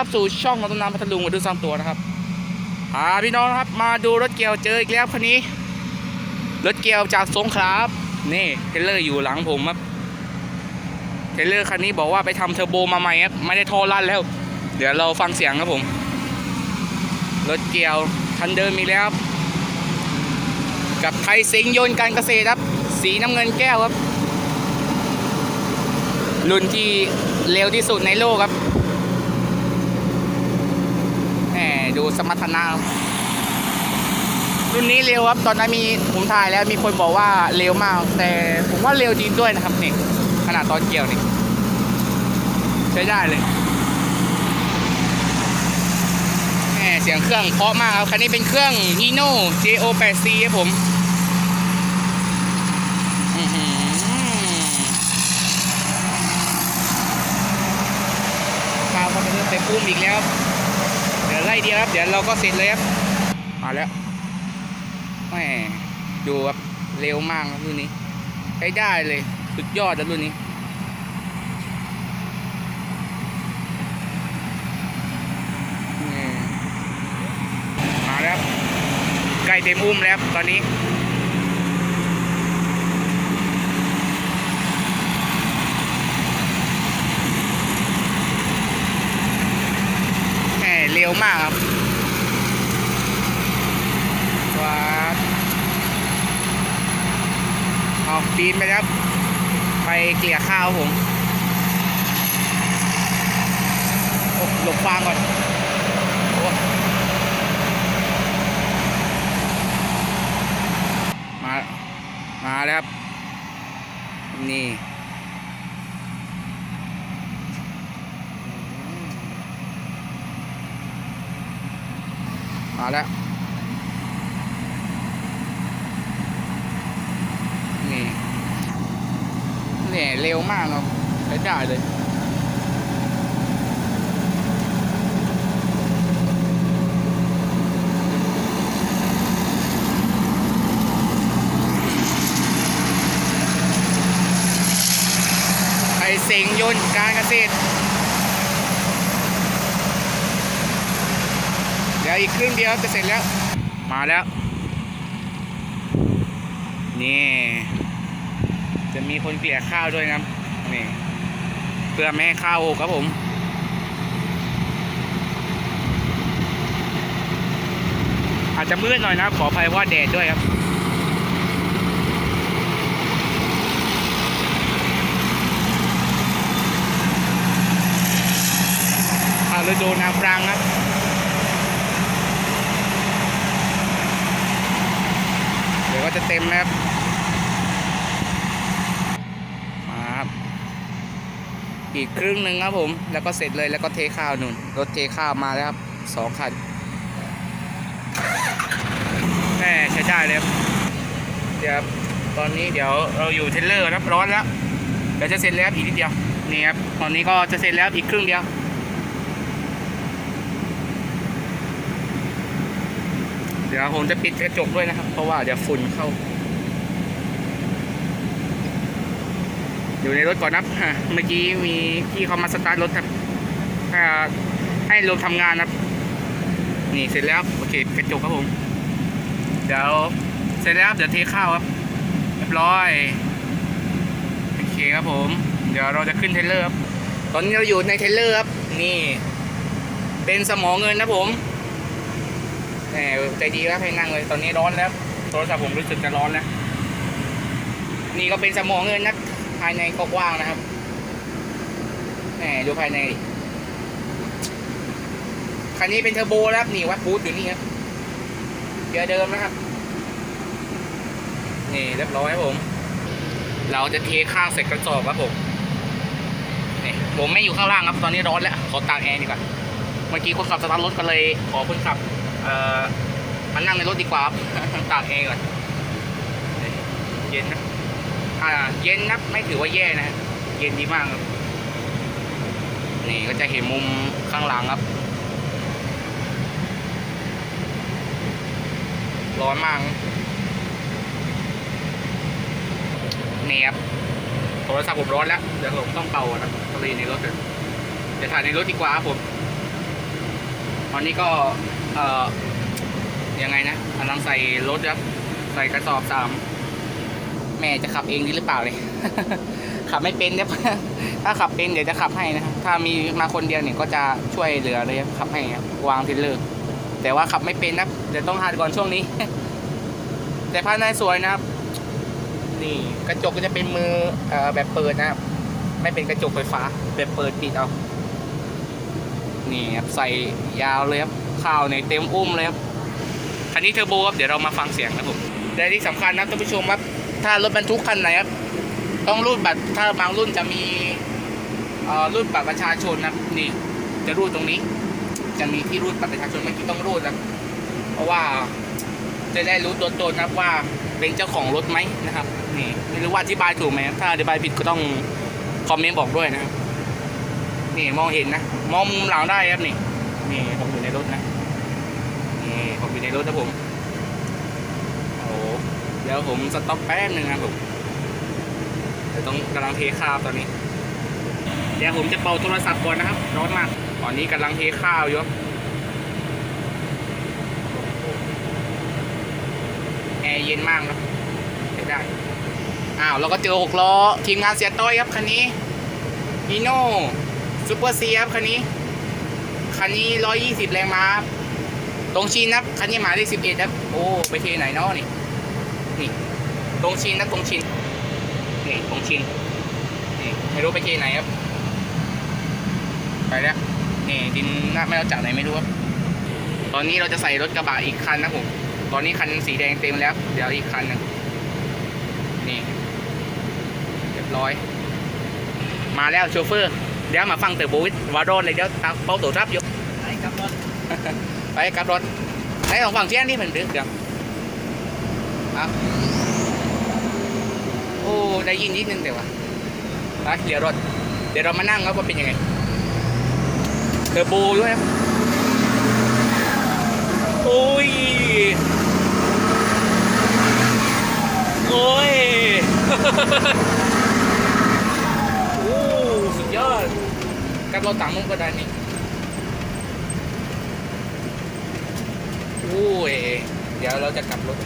รับสู่ช่องของต้นน้ำพัทลุงมาดูซ้ำตัวนะครับอ่าพี่น้องครับมาดูรถเกี่ยวเจออีกแล้วคันนี้ รถเกี่ยวจากสงขลาบนี่เทรเลอร์อยู่หลังผมครับเทรเลอร์คันนี้บอกว่าไปทำเทอร์โบมาใหม่ครับไม่ได้ท่อลั่นแล้ว เดี๋ยวเราฟังเสียงครับผม รถเกี่ยวคันเดิมมีแล้วครับกับไทยสิงยนต์การเกษตรครับ สีน้ำเงินแก้วครับ รุ่นที่เร็วที่สุดในโลกครับแหม ดูสมรรถนะรุ่นนี้เร็วครับ ตอนนั้นมีผมถ่ายแล้วมีคนบอกว่าเร็วมาก แต่ผมว่าเร็วจริงด้วยนะครับนี่ขนาดตอนเกี่ยวนี่ใช้ได้เลยแหมเสียงเครื่องเพราะมากครับ คันนี้เป็นเครื่อง Hino JO8C ครับผมอื้อหือข้าวก็เป็นเรื่องเต็มปุ้มอีกแล้ว เดี๋ยวไล่เดียวครับ เดี๋ยวเราก็เสร็จเลยครับมาแล้วแหมดูครับเร็วมากครับรุ่นนี้ใช้ได้เลยสุดยอดแล้วรุ่นนี้มาแล้วใกล้เต็มอุ้มแล้วตอนนี้ แหมเร็ วมากครับว้าดเอาปีนไปครับ ไปเกลี่ยข้าวผมหลบฟางก่อนมา มาแล้วครับ นี่ มาแล้ว นี่ เนี่ยเร็วมากครับใช้ได้เลยไอเสงยนต์การเกษตร ดี๋ยวอีกครึ่งเดียวจะเสร็จแล้ว มาแล้ว นี่ จะมีคนเกลี่ยข้าวด้วยนะครับนี่เพื่อไม่ให้ข้าวหกครับผมอาจจะมืดหน่อยนะขออภัยว่าแดดด้วยครับอาฤดูน้ำปรางครับ เดี๋ยว ก็จะเต็มนะครับ มาครับ อีกครึ่งหนึ่งครับผม แล้วก็เสร็จเลยแล้วก็เทข้าวนุ่น รถเทข้าวมาแล้วครับสองคันแม่ใช้ได้เลยครับ เดี๋ยวตอนนี้เดี๋ยวเราอยู่เทรลเลอร์นะครับร้อนแล้ว เดี๋ยวจะเสร็จแล้วอีกนิดเดียว นี่ครับ ตอนนี้ก็จะเสร็จแล้วอีกครึ่งเดียว เดี๋ยวผมจะปิดกระจกด้วยนะครับ เพราะว่าเดี๋ยวฝุ่นเข้า อยู่ในรถก่อนนับฮะเมื่อกี้มีพี่เขามาสตาร์ทรถครับให้ลงทำงานนะครับ นี่เสร็จแล้วโอเคกระจกครับผม เดี๋ยวเสร็จแล้วเดี๋ยวเทข้าวครับเรียบร้อยโอเคครับผม เดี๋ยวเราจะขึ้นเทรลเลอร์ครับตอนนี้เราอยู่ในเทรลเลอร์ครับนี่ เป็นสมองเงินนะผม แหมใจดีครับให้นั่งเลยตอนนี้ร้อนแล้วโทรศัพท์ผมรู้สึกจะร้อนแล้วนี่ก็เป็นสมองเงินนะภายในก็กว้างนะครับแหมดูภายในคันนี้เป็นเทอร์โบแล้วครับนี่วัดบูทอยู่นี่ครับเกียร์เดิมนะครับ นี่เรียบร้อยครับผม เราจะเทข้างใส่กระสอบครับผมนี่ผมไม่อยู่ข้างล่างครับตอนนี้ร้อนแล้วขอตากแอร์ดีกว่าเมื่อกี้คนขับสตาร์ทรถก็เลยขอคนขับ เอ่อมานั่งในรถดีกว่าครับตากแอร์ก่อนเย็นนะอ่าเย็นนะไม่ถือว่าแย่นะเย็นดีมากครับนี่ก็จะเห็นมุมข้างหลังครับร้อนมากนี่ครับโทรศัพท์ผมร้อนแล้วเดี๋ยวผมต้องเป่านะก็เลในรถเลยเดี๋ยวถ่ายในรถดีกว่าครับผมตอนนี้ก็ เอ่อยังไงนะกำลังใส่รถครับ ใส่กระสอบสามแม่จะขับเองดีหรือเปล่าเลย ขับไม่เป็นเนี่ยถ้าขับเป็นเดี๋ยวจะขับให้นะครับถ้ามีมาคนเดียวเนี่ยก็จะช่วยเหลือเลยขับให้ครับวางเทรลเลอร์แต่ว่าขับไม่เป็นนะเดี๋ยวต้องหัดก่อนช่วงนี้ แต่ภายในสวยนะครับ นี่กระจกก็จะเป็นมือเอ่อแบบเปิดนะครับ ไม่เป็นกระจกไฟฟ้า แบบเปิดปิดเอา นี่ครับใส่ยาวเลยครับ ข้าวในเต็มอุ้มเลยครับคันนี้เทอร์โบครับเดี๋ยวเรามาฟังเสียงนะผมแต่ที่สำคัญนะท่านผู้ชมครับถ้ารถบรรทุกคันไหนครับต้องรูดบัตรถ้าบางรุ่นจะมีรูดบัตรประชาชนนะนี่ จะรูดตรงนี้ จะมีที่รูดบัตรประชาชนเมื่อกี้ต้องรูดนะเพราะว่าจะได้รู้ตัวตนนะครับว่าเป็นเจ้าของรถไหมนะครับนี่ไม่รู้ว่าอธิบายถูกไหมถ้าอธิบายผิดก็ต้องคอมเมนต์บอกด้วยนะครับนี่มองเห็นนะ มองมุมหลังได้ครับนี่นี่ผมอยู่ในรถนะ นี่ผมอยู่ในรถนะผม โอ้โหเดี๋ยวผมสต็อปแป๊บหนึ่งนะผมเดี๋ยวต้องกำลังเทข้าวตอนนี้ เดี๋ยวผมจะเป่าโทรศัพท์ก่อนนะครับ ร้อนมาก ตอนนี้กำลังเทข้าวอยู่แอร์เย็นมากครับใช้ได้ อ้าวเราก็เจอหกล้อ ทีมงานเสียต้อยครับคันนี้ฮีโน่ซูเปอร์ซีครับคันนี้ คันนี้ร้อยยี่สิบแรงม้าครับ ตรงชินครับคันนี้หมายเลขสิบเอ็ดครับ โอ้ไปเทไหนเนาะนี่นี่ตรงชินนะตรงชินนี่ตรงชินนี่ไม่รู้ไปเทไหนครับ ไปแล้วนี่ดินน่าไม่รู้จากไหนไม่รู้ครับ ตอนนี้เราจะใส่รถกระบะอีกคันนะผมตอนนี้คันสีแดงเต็มแล้ว เดี๋ยวอีกคันหนึงนี่เรียบร้อย มาแล้วโชเฟอร์ เดี๋ยวมาฟังเตอร์โบวิดวาโดนเลยเดี๋ยวตามเป้าตัวรับอยู่ ไปกับรถไปกลับรถไหนลองฟังเสียงนี่มันดึกเดี๋ยวอะโอ้ได้ยินนิดนึงแต่ว่าไปเดี๋ยวรถ เดี๋ยวเรามานั่งครับว่าเป็นยังไงเทอร์โบด้วยครับโอ้ยโอ้ยโอ้สุดยอดกับเราต่างมุมก็ได้นี่ อ้ยเดี๋ยวเราจะกลับรถ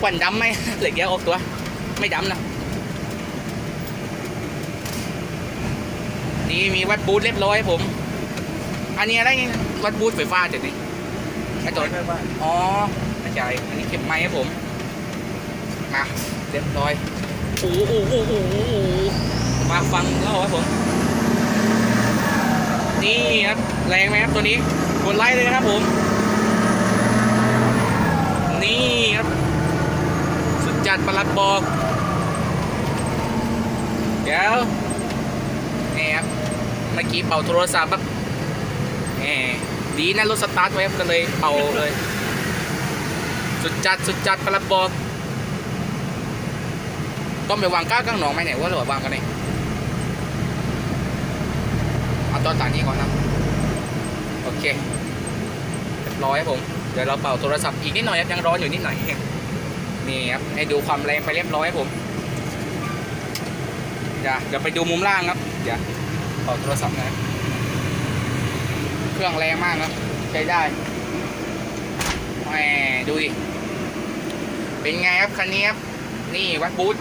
ควันดำไหมเหล็กเยอะออกตัว ไม่ดำนะนี่มีวัดบูธเรียบร้อยผม อันนี้อะไรนี่วัดบูธไฟฟ้าเดี๋ยวนี้ไอ้ตัวอ๋อไม่ใช่อันนี้เข็มไม้ครับผม มาเรียบร้อยโอ้โหโอ้โหโอ้โหมาฟังแล้วครับผม นี่ครับแรงไหมครับตัวนี้กดไลค์เลยนะครับผม นี่ครับ สุดจัดประหลัดบอกเดี๋ยวนี่ครับเมื่อกี้เป่าโทรศัพท์ครับแหมดีนะรถสตาร์ทไว้ครับก็เลยเป่าเลย สุดจัดสุดจัดประหลัดบอกต้องไปวางก้าวกลางหนองไหมเนี่ยว่าหรือว่าวางกันเนี่ยเอาตอนต่างนี้ก่อนนะ โอเคเรียบร้อยครับผม เดี๋ยวเราเป่าโทรศัพท์อีกนิดหน่อยครับยังร้อนอยู่นิดหน่อยนี่ครับให้ดูความแรงไปเรียบร้อยครับผมเดี๋ยวเดี๋ยวไปดูมุมล่างครับเดี๋ยวเป่าโทรศัพท์นะเครื่องแรงมากครับใช้ได้แหมดูดิเป็นไงครับคันนี้ครับนี่วัดบูธ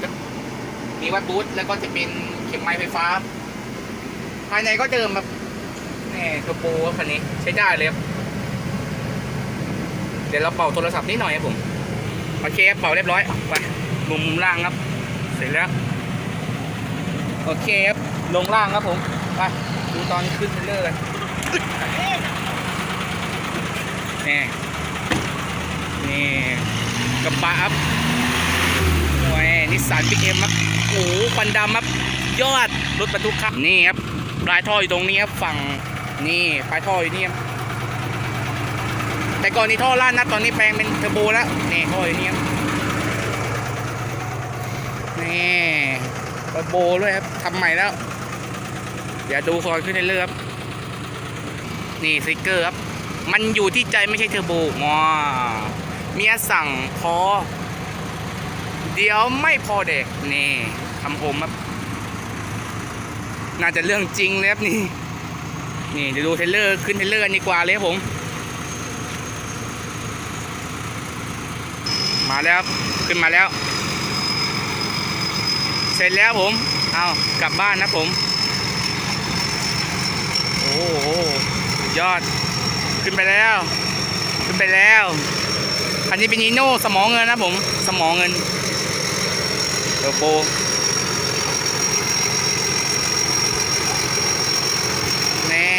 มีวัดบูธแล้วก็จะเป็นเข็มไม้ไฟฟ้า ภายในก็เดิมแบบนี่เทอร์โบครับคันนี้ใช้ได้เลยครับ ดี๋ยวเราเป่าโทรศัพท์นิดหน่อยครับผมโอเคครับเป่าเรียบร้อยไปมุมล่างครับ เสร็จแล้วโอเคครับลงล่างครับผมไปดูตอนขึ้นเทรลเลอร์กันนี่นี่กระบะครับโอ้ยนิสสันบิ๊กเอ็มครับโอ้โหควันดำครับยอดรถบรรทุกครับนี่ครับปลายท่ออยู่ตรงนี้ครับฝั่งนี่ปลายท่ออยู่นี่ครับ แต่ก่อนนี้ท่อล่านนะตอนนี้แปลงเป็นเทอร์โบแล้วนี่ท่ออยู่นี่ครับนี่เทอร์โบด้วยครับทำใหม่แล้วเดี๋ยวดูคอนขึ้นเรื่อยๆครับนี่สติกเกอร์ครับ มันอยู่ที่ใจไม่ใช่เทอร์โบว้าเมียสั่งพอ เดี๋ยวไม่พอเด็กนี่คำคมครับน่าจะเรื่องจริงเลยครับนี่ นี่เดี๋ยวดูเทรลเลอร์ขึ้นเทรลเลอร์กันดีกว่าเลยครับผม มาแล้วครับขึ้นมาแล้ว เสร็จแล้วผม เอากลับบ้านนะผม โอ้โหยอด ขึ้นไปแล้ว ขึ้นไปแล้ว อันนี้เป็นนีโน่สมองเงินนะผม สมองเงินเทอร์โบแน่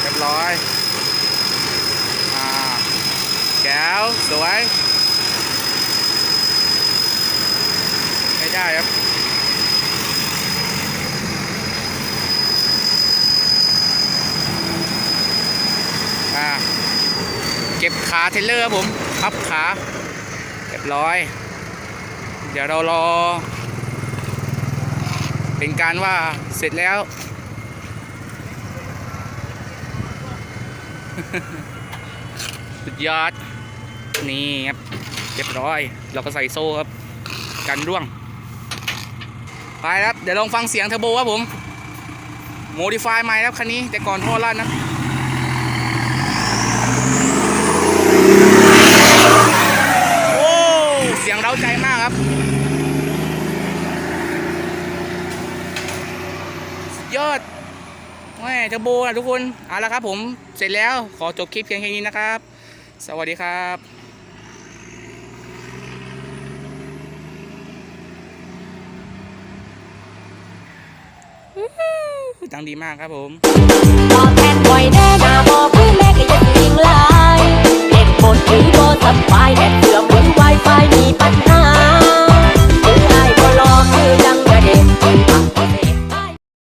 เรียบร้อย อ่าแก้ว สวย ไม่ได้ครับ อ่า เก็บขาเทเลอร์ครับผมพับขาเรียบร้อย เดี๋ยวเรารอ เป็นการว่าเสร็จแล้ว สุดยอด นี่ครับเรียบร้อย เราก็ใส่โซ่ครับ กันร่วง ไปครับ เดี๋ยวลองฟังเสียงเทอร์โบครับผมโมดิฟายใหม่ครับคันนี้แต่ก่อนท่อลั่นนะ โอ้ เสียงเร้าใจมากครับ ยอดแม่เทอร์โบนะทุกคน เอาละครับผม เสร็จแล้ว ขอจบคลิปเพียงแค่นี้นะครับ สวัสดีครับดังดีมากครับผมตอบแทนไว้แน่นาบอกพื้นแม่ก็ยังยิงลายเด็กบนหรือโบสบายแดดเสื่อม Wi-Fi มีปัญหาไอ้บ่รอคือยังกระเด็น